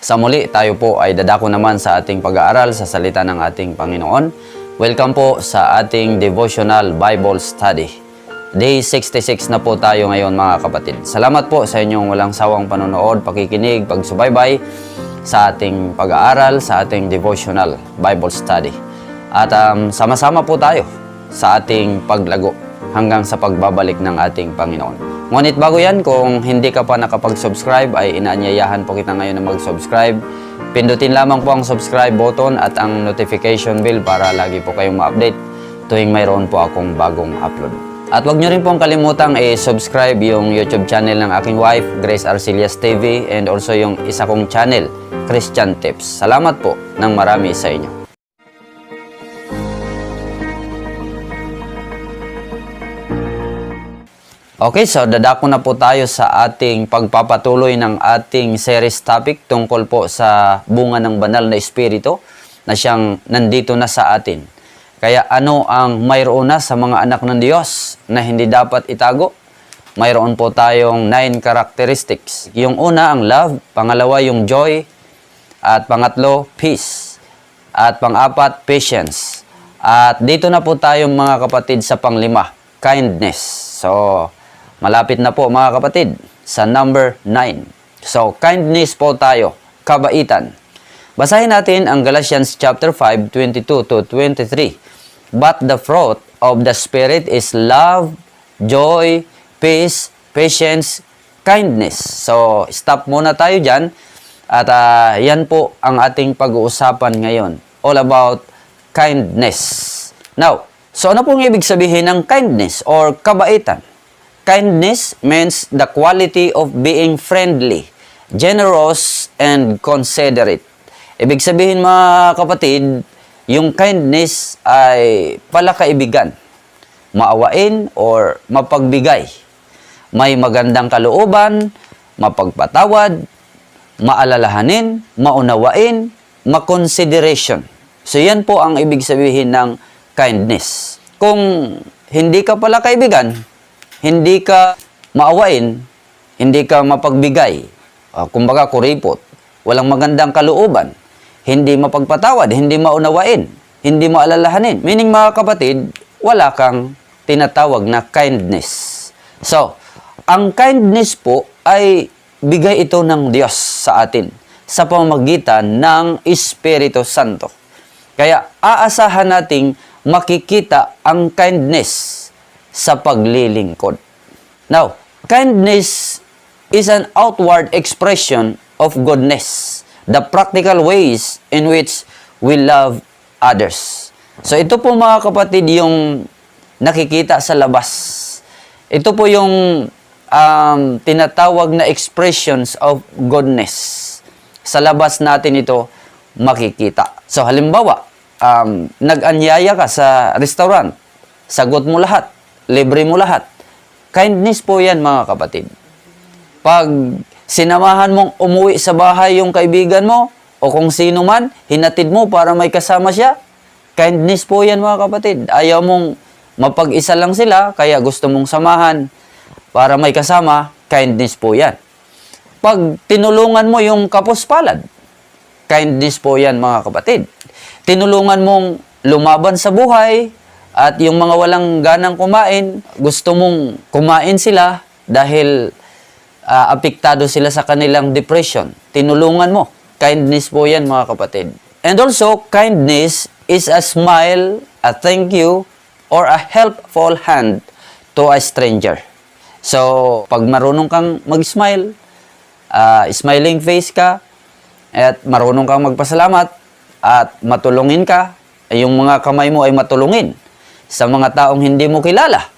Sa muli, tayo po ay dadako naman sa ating pag-aaral sa salita ng ating Panginoon. Welcome po sa ating devotional Bible study. Day 66 na po tayo ngayon mga kapatid. Salamat po sa inyong walang sawang panonood, pakikinig, pagsubaybay sa ating pag-aaral, sa ating devotional Bible study. At um, sama-sama po tayo sa ating paglago hanggang sa pagbabalik ng ating Panginoon. Ngunit bago yan, kung hindi ka pa nakapag-subscribe, ay inaanyayahan po kita ngayon na mag-subscribe. Pindutin lamang po ang subscribe button at ang notification bell para lagi po kayong ma-update tuwing mayroon po akong bagong upload. At huwag nyo rin pong kalimutang i-subscribe yung YouTube channel ng aking wife, Grace Arcelias TV, and also yung isa kong channel, Christian Tips. Salamat po ng marami sa inyo. Okay, so dadako na po tayo sa ating pagpapatuloy ng ating series topic tungkol po sa bunga ng banal na espiritu na siyang nandito na sa atin. Kaya ano ang mayroon na sa mga anak ng Diyos na hindi dapat itago? Mayroon po tayong nine characteristics. Yung una ang love, pangalawa yung joy, at pangatlo peace, at pangapat patience. At dito na po tayo mga kapatid sa panglima, kindness. So, malapit na po mga kapatid sa number 9. So, kindness po tayo, kabaitan. Basahin natin ang Galatians chapter 5, 22 to 23. But the fruit of the Spirit is love, joy, peace, patience, kindness. So, stop muna tayo dyan. At ah, yan po ang ating pag-uusapan ngayon. All about kindness. Now, so ano pong ibig sabihin ng kindness or kabaitan? Kindness means the quality of being friendly, generous, and considerate. Ibig sabihin mga kapatid, yung kindness ay palakaibigan, maawain or mapagbigay. May magandang kalooban, mapagpatawad, maalalahanin, maunawain, makonsideration. So yan po ang ibig sabihin ng kindness. Kung hindi ka pala kaibigan, hindi ka maawain, hindi ka mapagbigay, uh, kumbaga kuripot, walang magandang kalooban, hindi mapagpatawad, hindi maunawain, hindi maalalahanin. Meaning mga kapatid, wala kang tinatawag na kindness. So, ang kindness po ay bigay ito ng Diyos sa atin sa pamamagitan ng Espiritu Santo. Kaya aasahan nating makikita ang kindness sa paglilingkod. Now, kindness is an outward expression of goodness, the practical ways in which we love others. So ito po mga kapatid yung nakikita sa labas. Ito po yung um, tinatawag na expressions of goodness. Sa labas natin ito makikita. So halimbawa, um, nag-anyaya ka sa restaurant, sagot mo lahat, libre mo lahat. Kindness po yan mga kapatid. Pag sinamahan mong umuwi sa bahay yung kaibigan mo, o kung sino man, hinatid mo para may kasama siya, kindness po yan mga kapatid. Ayaw mong mapag-isa lang sila, kaya gusto mong samahan para may kasama, kindness po yan. Pag tinulungan mo yung kapuspalad, kindness po yan mga kapatid. Tinulungan mong lumaban sa buhay at yung mga walang ganang kumain, gusto mong kumain sila dahil ah, apektado sila sa kanilang depression. Tinulungan mo. Kindness po yan mga kapatid. And also, kindness is a smile, a thank you, or a helpful hand to a stranger. So, pag marunong kang mag-smile, ah, smiling face ka, at marunong kang magpasalamat, at matulungin ka, yung mga kamay mo ay matulungin sa mga taong hindi mo kilala.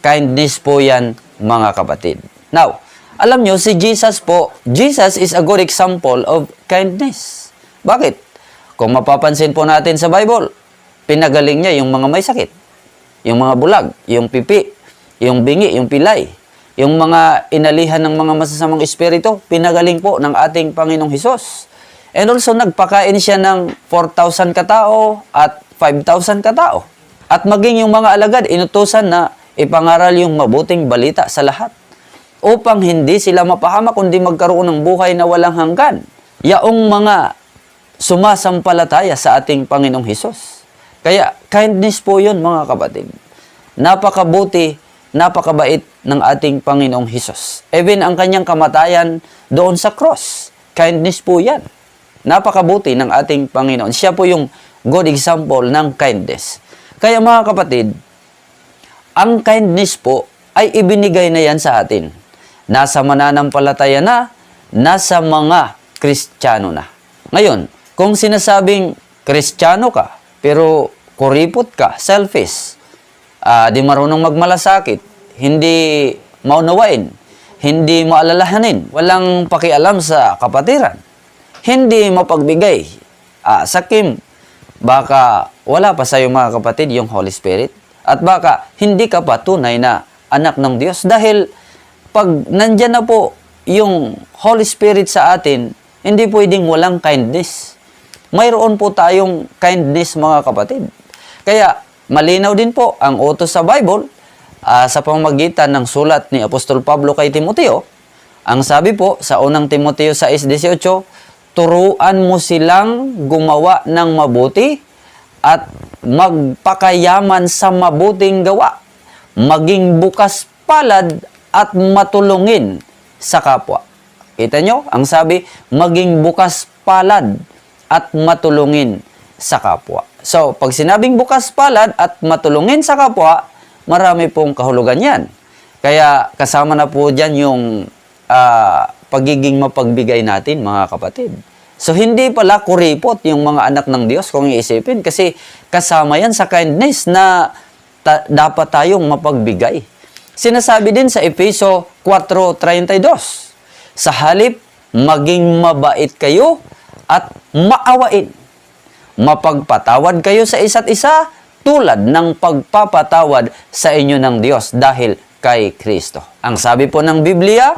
Kindness po yan, mga kapatid. Now, alam nyo, si Jesus po, Jesus is a good example of kindness. Bakit? Kung mapapansin po natin sa Bible, pinagaling niya yung mga may sakit. Yung mga bulag, yung pipi, yung bingi, yung pilay. Yung mga inalihan ng mga masasamang espiritu, pinagaling po ng ating Panginoong Hesus. And also, nagpakain siya ng 4,000 katao at 5,000 katao. At maging yung mga alagad, inutusan na ipangaral yung mabuting balita sa lahat upang hindi sila mapahama kundi magkaroon ng buhay na walang hanggan. yaong mga sumasampalataya sa ating Panginoong Hesus. Kaya kindness po yun mga kapatid. Napakabuti, napakabait ng ating Panginoong Hesus. Even ang kanyang kamatayan doon sa cross. Kindness po yan. Napakabuti ng ating Panginoon. Siya po yung good example ng kindness. Kaya mga kapatid, ang kindness po ay ibinigay na yan sa atin. Nasa mananampalataya na, nasa mga Kristiyano na. Ngayon, kung sinasabing Kristiyano ka, pero kuripot ka, selfish, ah, di marunong magmalasakit, hindi maunawain, hindi maalalahanin, walang pakialam sa kapatiran, hindi mapagbigay, ah, sakim, baka wala pa sa iyo mga kapatid yung Holy Spirit at baka hindi ka pa tunay na anak ng Diyos dahil pag nandyan na po yung Holy Spirit sa atin, hindi pwedeng walang kindness. Mayroon po tayong kindness mga kapatid. Kaya malinaw din po ang utos sa Bible ah, sa pamamagitan ng sulat ni Apostol Pablo kay Timoteo. Ang sabi po sa unang Timoteo 6.18, turuan mo silang gumawa ng mabuti at magpakayaman sa mabuting gawa, maging bukas palad at matulungin sa kapwa. Kita nyo? Ang sabi, maging bukas palad at matulungin sa kapwa. So, pag sinabing bukas palad at matulungin sa kapwa, marami pong kahulugan yan. Kaya kasama na po dyan yung ah, pagiging mapagbigay natin, mga kapatid. So, hindi pala kuripot yung mga anak ng Diyos kung iisipin kasi kasama yan sa kindness na ta- dapat tayong mapagbigay. Sinasabi din sa Efeso 4.32, sa halip, maging mabait kayo at maawain. Mapagpatawad kayo sa isa't isa tulad ng pagpapatawad sa inyo ng Diyos dahil kay Kristo. Ang sabi po ng Biblia,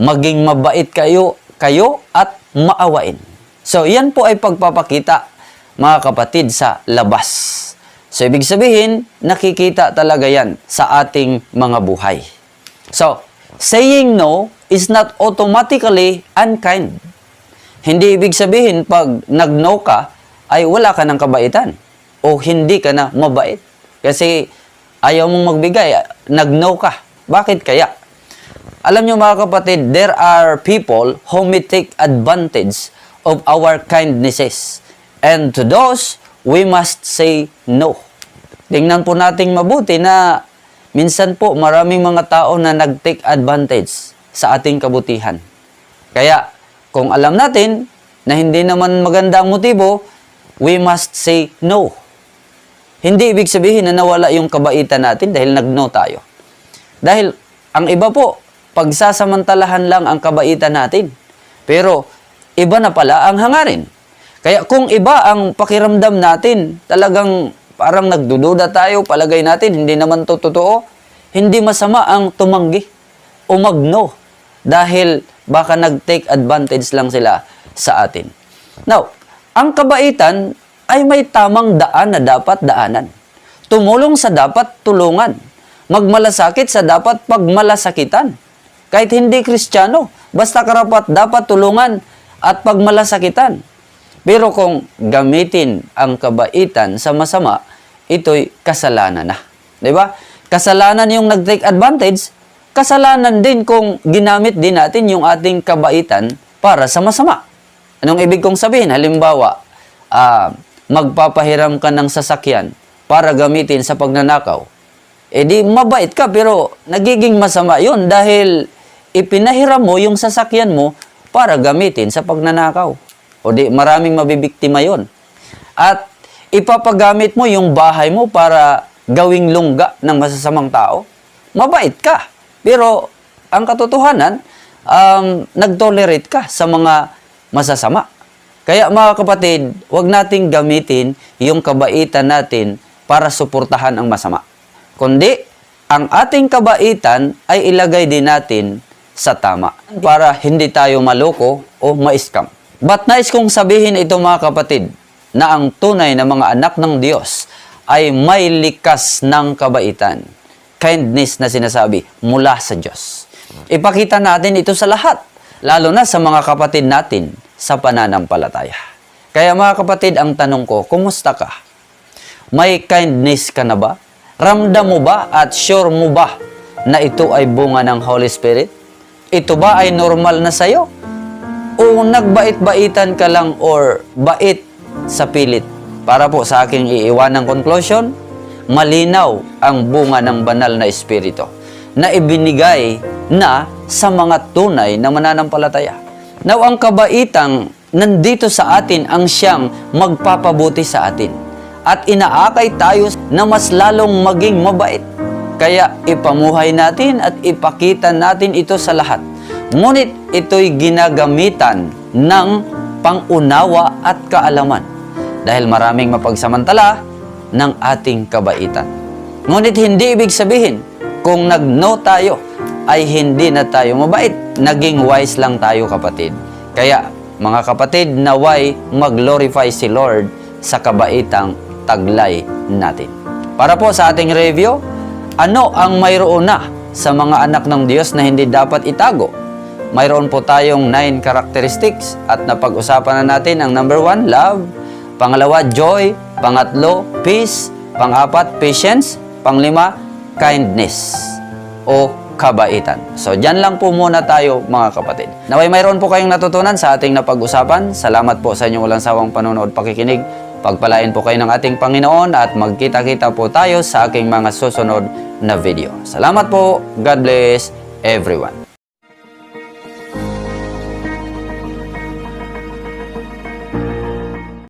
maging mabait kayo, kayo at maawain. So, yan po ay pagpapakita, mga kapatid, sa labas. So, ibig sabihin, nakikita talaga yan sa ating mga buhay. So, saying no is not automatically unkind. Hindi ibig sabihin pag nag-no ka, ay wala ka ng kabaitan o hindi ka na mabait. Kasi ayaw mong magbigay, nag-no ka. Bakit kaya? Alam nyo mga kapatid, there are people who may take advantage of our kindnesses. And to those, we must say no. Tingnan po nating mabuti na minsan po maraming mga tao na nag-take advantage sa ating kabutihan. Kaya kung alam natin na hindi naman maganda ang motibo, we must say no. Hindi ibig sabihin na nawala yung kabaitan natin dahil nag-no tayo. Dahil ang iba po, pagsasamantalahan lang ang kabaitan natin. Pero iba na pala ang hangarin. Kaya kung iba ang pakiramdam natin, talagang parang nagdududa tayo, palagay natin, hindi naman to totoo, hindi masama ang tumanggi o magno dahil baka nag-take advantage lang sila sa atin. Now, ang kabaitan ay may tamang daan na dapat daanan. Tumulong sa dapat tulungan. Magmalasakit sa dapat pagmalasakitan. Kahit hindi kristyano, basta karapat dapat tulungan at pagmalasakitan. Pero kung gamitin ang kabaitan sa masama, ito'y kasalanan na. 'Di ba? Kasalanan yung nag-take advantage, kasalanan din kung ginamit din natin yung ating kabaitan para sa masama. Anong ibig kong sabihin? Halimbawa, ah, magpapahiram ka ng sasakyan para gamitin sa pagnanakaw. Eh di mabait ka pero nagiging masama yun dahil ipinahiram mo yung sasakyan mo para gamitin sa pagnanakaw. O di maraming mabibiktima yon. At ipapagamit mo yung bahay mo para gawing lungga ng masasamang tao. Mabait ka. Pero ang katotohanan, um, nag-tolerate ka sa mga masasama. Kaya mga kapatid, huwag nating gamitin yung kabaitan natin para suportahan ang masama. Kundi, ang ating kabaitan ay ilagay din natin sa tama para hindi tayo maloko o ma-scam. But nais kong sabihin ito mga kapatid, na ang tunay na mga anak ng Diyos ay may likas ng kabaitan. Kindness na sinasabi mula sa Diyos. Ipakita natin ito sa lahat, lalo na sa mga kapatid natin sa pananampalataya. Kaya mga kapatid, ang tanong ko, kumusta ka? May kindness ka na ba? Ramdam mo ba at sure mo ba na ito ay bunga ng Holy Spirit? Ito ba ay normal na sa'yo? O nagbait-baitan ka lang or bait sa pilit? Para po sa aking iiwanang conclusion, malinaw ang bunga ng banal na Espiritu na ibinigay na sa mga tunay na mananampalataya. Now, ang kabaitang nandito sa atin ang siyang magpapabuti sa atin at inaakay tayo na mas lalong maging mabait. Kaya ipamuhay natin at ipakita natin ito sa lahat. Ngunit ito'y ginagamitan ng pangunawa at kaalaman dahil maraming mapagsamantala ng ating kabaitan. Ngunit hindi ibig sabihin kung nag-no tayo ay hindi na tayo mabait. Naging wise lang tayo kapatid. Kaya mga kapatid, naway mag-glorify si Lord sa kabaitang taglay natin. Para po sa ating review, ano ang mayroon na sa mga anak ng Diyos na hindi dapat itago? Mayroon po tayong nine characteristics at napag-usapan na natin ang number one, love. Pangalawa, joy. Pangatlo, peace. Pangapat, patience. Panglima, kindness o kabaitan. So, dyan lang po muna tayo mga kapatid. Naway mayroon po kayong natutunan sa ating napag-usapan. Salamat po sa inyong walang sawang panonood pakikinig. Pagpalain po kayo ng ating Panginoon at magkita-kita po tayo sa aking mga susunod na video. Salamat po. God bless everyone.